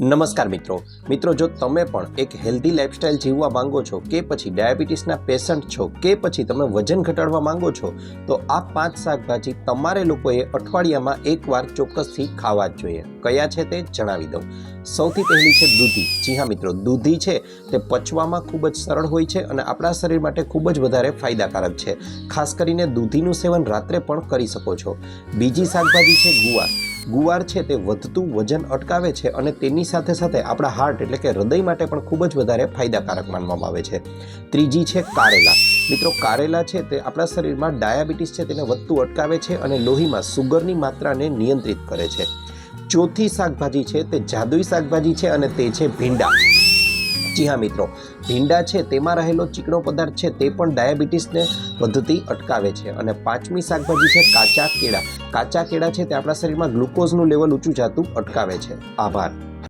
નમસ્કાર મિત્રો. મિત્રો, જો તમે પણ એક હેલ્ધી લાઇફસ્ટાઇલ જીવવા માંગો છો કે પછી ડાયાબિટીસના પેશન્ટ છો કે પછી તમે વજન ઘટાડવા માંગો છો, તો આ પાંચ શાકભાજી તમારે લોકોએ અઠવાડિયામાં એકવાર ચોક્કસથી ખાવા જ જોઈએ. કયા છે તે જણાવી દઉં. સૌથી પહેલી છે દૂધી. જી હા મિત્રો, દૂધી છે તે પચવામાં ખૂબ જ સરળ હોય છે અને આપણા શરીર માટે ખૂબ જ વધારે ફાયદાકારક છે. ખાસ કરીને દૂધીનું સેવન રાત્રે પણ કરી શકો છો. બીજી શાકભાજી છે ગુવાર. ગુવાર છે તે વધતું વજન અટકાવે છે અને તેની સાથે સાથે આપણા હાર્ટ એટલે કે હૃદય માટે પણ ખૂબ જ વધારે ફાયદાકારક માનવામાં આવે છે. ત્રીજી છે કારેલા. મિત્રો, કારેલા છે તે આપણા શરીરમાં ડાયાબિટીસ છે તેને વધતું અટકાવે છે અને લોહીમાં સુગરની માત્રાને નિયંત્રિત કરે છે. ચોથી શાકભાજી છે તે જાદુઈ શાકભાજી છે અને તે છે ભીંડા. જી હા, મિત્રો. ભીંડા છે, તેમાં રહેલો ચીકણો પદાર્થ છે, તે પણ ડાયાબિટીસને વધતી અટકાવે છે. અને પાંચમી શાકભાજી છે, કાચા કેળા. કાચા કેળા છે, તે આપણા શરીરમાં ગ્લુકોઝનું લેવલ ઊંચું જાતું અટકાવે છે. આભાર.